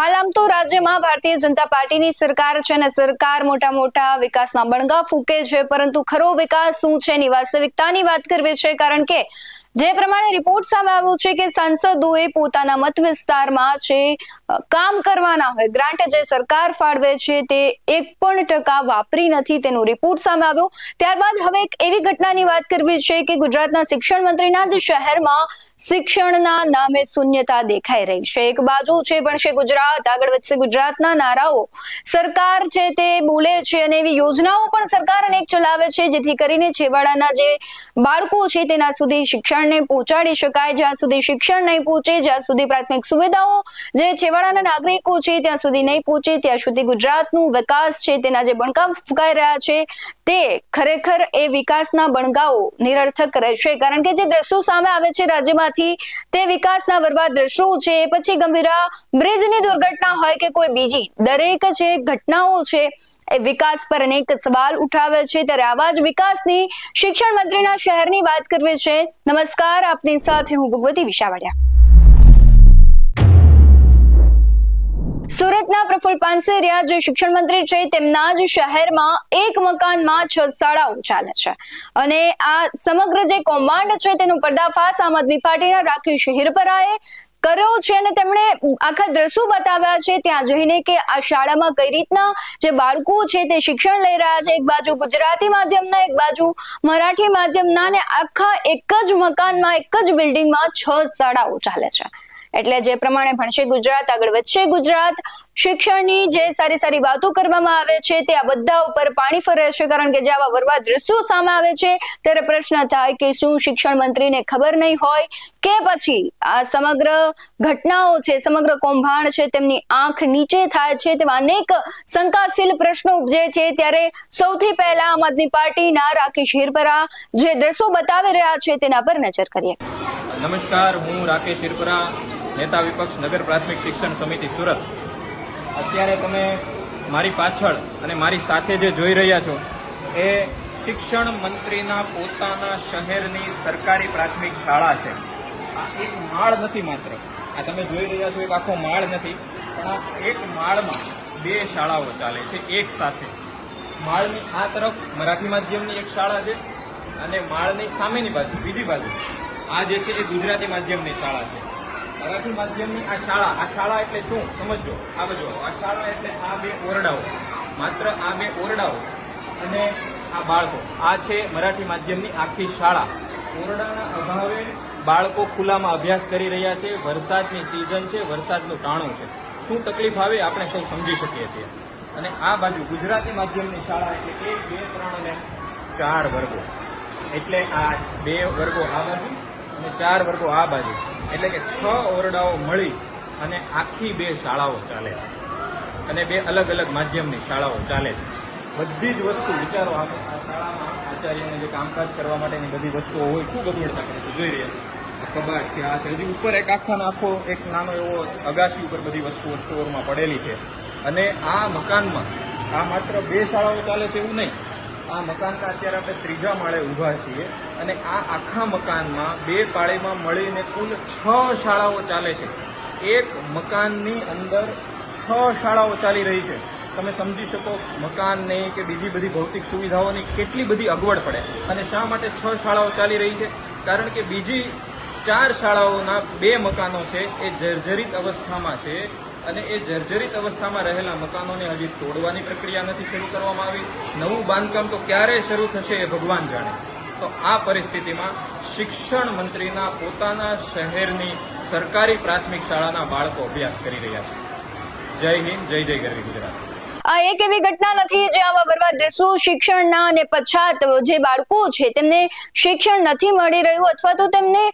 હાલ આમ તો રાજ્યમાં ભારતીય જનતા પાર્ટીની સરકાર છે અને સરકાર મોટા મોટા વિકાસના બણગા ફૂકે છે, પરંતુ ખરો વિકાસ શું છે એની વાસ્તવિકતાની વાત કરવી છે, કારણ કે જે પ્રમાણે રિપોર્ટ સામે આવ્યો છે કે સાંસદોએ પોતાના મત વિસ્તારમાં છે કામ કરવાના હોય, ગ્રાન્ટ જે સરકાર ફાળવે છે તે એક પણ ટકા વાપરી નથી તેનો રિપોર્ટ સામે આવ્યો. ત્યારબાદ હવે એક એવી ઘટનાની વાત કરવી છે કે ગુજરાતના શિક્ષણ મંત્રીના જ શહેરમાં શિક્ષણના નામે શૂન્યતા દેખાઈ રહી છે. એક બાજુ છે, પણ છે ગુજરાત આગળ વધશે ગુજરાતના નારાઓ. સરકાર છે તે બોલે છે અને એવી યોજનાઓ પણ સરકાર અનેક ચલાવે છે, જેથી કરીને છેવાડાના જે બાળકો છે તેના સુધી શિક્ષણને પહોંચાડી શકાય. જ્યાં સુધી શિક્ષણ નહીં પહોંચે, જ્યાં સુધી પ્રાથમિક સુવિધાઓ જે છેવાડાના નાગરિકો છે ત્યાં સુધી નહીં પહોંચે, ત્યાં સુધી ગુજરાતનું વિકાસ છે, તેના જે બણકા ફૂંકાઈ રહ્યા છે, તે ખરેખર એ વિકાસના બણગાઓ નિરર્થક રહેશે. કારણ કે જે દ્રશ્યો સામે આવે છે રાજ્યમાંથી, તે વિકાસના બરબાદ દ્રશ્યો છે. પછી ગંભીરા બ્રિજની દુર્ઘટના હોય કે કોઈ બીજી, દરેક જે ઘટનાઓ છે એ વિકાસ પર અનેક સવાલ ઉઠાવે છે. ત્યારે આવા જ વિકાસની શિક્ષણ મંત્રીના શહેરની વાત કરવી છે. નમસ્કાર, આપની સાથે હું ભગવતી વિશાવડિયા. સુરતના પ્રફુલ પાનસેરિયા, જે શિક્ષણ મંત્રી છે, તેમના જ શહેરમાં એક મકાનમાં છ શાળાઓ ચાલે છે. અને આ સમગ્ર જે કૌભાંડ છે, તેનો પર્દાફાશ આમ આદમી પાર્ટીના રાકેશ હિરપરાએ કર્યો છે અને તેમણે આખા દ્રશ્યો બતાવ્યા છે ત્યાં જઈને કે આ શાળામાં કઈ રીતના જે બાળકો છે તે શિક્ષણ લઈ રહ્યા છે, એક બાજુ ગુજરાતી માધ્યમના, એક બાજુ મરાઠી માધ્યમના અને આખા એક જ મકાનમાં, એક જ બિલ્ડિંગમાં છ શાળાઓ ચાલે છે. એટલે જે પ્રમાણે ભણશે ગુજરાત, આગળ વધશે ગુજરાત. શિક્ષણની જે સારી સારી વાતો કરવામાં આવે છે, તે આ બધા ઉપર પાણી ફરે છે, કારણ કે જે આવા વરવા દ્રશ્યો સામે આવે છે, ત્યારે પ્રશ્ન થાય કે શું શિક્ષણ મંત્રીને ખબર નહીં હોય કે પછી આ સમગ્ર ઘટનાઓ છે, સમગ્ર કૌભાંડ છે, તેમની આંખ નીચે થાય છે, તેવા અનેક શંકાશીલ પ્રશ્નો ઉપજે છે, ત્યારે સૌથી પહેલા આમ આદમી પાર્ટીના રાકેશ હિરપરા જે દ્રશ્યો બતાવી રહ્યા છે, તેના પર નજર કરીએ. નમસ્કાર, હું રાકેશ હિરપરા. નેતા વિપક્ષ નગર પ્રાથમિક શિક્ષણ સમિતિ સુરત. અત્યારે તમે મારી પાછળ અને મારી સાથે જે જોઈ રહ્યા છો, એ શિક્ષણ મંત્રીના પોતાના શહેરની સરકારી પ્રાથમિક શાળા છે. આ એક માળ નથી માત્ર. આ તમે જોઈ રહ્યા છો, એક આખો માળ નથી, પણ આ એક માળમાં બે શાળાઓ ચાલે છે, એક સાથે. માળની આ તરફ મરાઠી માધ્યમની એક શાળા છે અને માળની સામેની બાજુ, બીજી બાજુ. આ જે છે એ ગુજરાતી માધ્યમની શાળા છે. મરાઠી માધ્યમની આ શાળા આ શાળા એટલે શું? સમજો આ બધું આ શાળા એટલે આ બે ઓરડાઓ. માત્ર આ બે ઓરડાઓ અને આ બાળકો. આ છે મરાઠી માધ્યમની આખી શાળા. ઓરડાના અભાવે બાળકો ખુલ્લામાં અભ્યાસ કરી રહ્યા છે. વરસાદની સિઝન છે. વરસાદનું ટાણું છે. શું તકલીફ આવે આપણે સૌ સમજી શકીએ છીએ. અને આ બાજુ ગુજરાતી માધ્યમની શાળા એટલે એક બે, ત્રણ અને ચાર વર્ગો. એટલે આ બે વર્ગો આ બાજુ અને ચાર વર્ગો આ બાજુ. એટલે કે છ ઓરડાઓ મળી અને આખી બે શાળાઓ ચાલે. છે અને બે અલગ અલગ માધ્યમની શાળાઓ ચાલે છે. બધી જ વસ્તુ વિચારો, આ શાળામાં આચાર્યને જે કામકાજ કરવા માટેની બધી વસ્તુઓ હોય, ખૂબ અગવડતા કરે છે. જોઈ રહ્યા કબાટ છે, આ છે. હજી ઉપર એક આખો ને આખો એક નાનો એવો અગાશી ઉપર બધી વસ્તુઓ સ્ટોરમાં પડેલી છે. અને આ મકાનમાં આ માત્ર બે શાળાઓ ચાલે છે એવું નહીં. આ મકાનના અત્યારે આપણે ત્રીજા માળે ઊભા છીએ અને આ આખા મકાનમાં બે પાળીમાં મળીને કુલ છ શાળાઓ ચાલે છે. એક મકાનની અંદર છ શાળાઓ ચાલી રહી છે. તમે સમજી શકો મકાનની કે બીજી બધી ભૌતિક સુવિધાઓની કેટલી બધી અગવડ પડે અને શા માટે છ શાળાઓ ચાલી રહી છે? કારણ કે બીજી ચાર શાળાઓના બે મકાનો છે એ જર્જરિત અવસ્થામાં છે. અને એ જર્જરિત અવસ્થામાં રહેલા મકાનોને હજી તોડવાની પ્રક્રિયા નથી શરૂ કરવામાં આવી. નવું બાંધકામ તો ક્યારે શરૂ થશે એ ભગવાન જાણે. તો આ પરિસ્થિતિમાં શિક્ષણ મંત્રીના પોતાના શહેરની સરકારી પ્રાથમિક શાળાના બાળકો અભ્યાસ કરી રહ્યા છે. જય હિન્દ, જય જય ગરવી ગુજરાત. આ એક એવી ઘટના નથી જે આવા બરબાદ દ્રશ્યો શિક્ષણના અને પછાત જે બાળકો છે, તેમને શિક્ષણ નથી મળી રહ્યું અથવા તો તેમને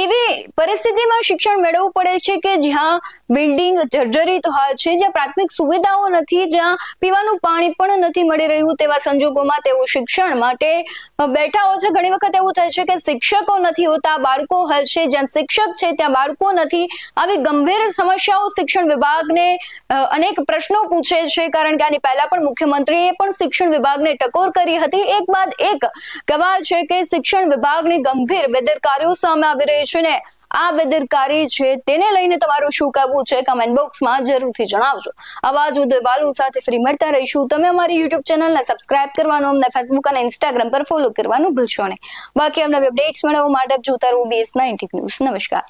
એવી પરિસ્થિતિમાં શિક્ષણ મેળવવું પડે છે કે જ્યાં બિલ્ડિંગ જર્જરિત હોય છે, જ્યાં પ્રાથમિક સુવિધાઓ નથી, જ્યાં પીવાનું પાણી પણ નથી મળી રહ્યું તેવા સંજોગોમાં તેઓ શિક્ષણ માટે બેઠા હોય છે. ઘણી વખત એવું થાય છે કે શિક્ષકો નથી હોતા, બાળકો હશે જ્યાં શિક્ષક છે, ત્યાં બાળકો નથી. આવી ગંભીર સમસ્યાઓ શિક્ષણ વિભાગને અનેક પ્રશ્નો પૂછે છે. કારણ કે આની પહેલા પણ મુખ્યમંત્રીએ પણ શિક્ષણ વિભાગને ટકોર કરી હતી. એક બાદ એક કહેવાય છે કે શિક્ષણ વિભાગની ગંભીર બેદરકારીઓ સામે આવી રહી છે ને આ બેદરકારી છે તેને લઈને તમારું શું કહેવું છે? કમેન્ટ બોક્સમાં જરૂરથી જણાવજો. આવા જ વાલો સાથે ફ્રી મળતા રહીશું. તમે અમારી યુટ્યુબ ચેનલને સબસ્ક્રાઇબ કરવાનું, અમને ફેસબુક અને ઇન્સ્ટાગ્રામ પર ફોલો કરવાનું ભૂલશો નહીં. બાકી અમને અપડેટ્સ મેળવવા માટે જોતા રહો બીએસ નાઇન્ટી ન્યૂઝ નમસ્કાર.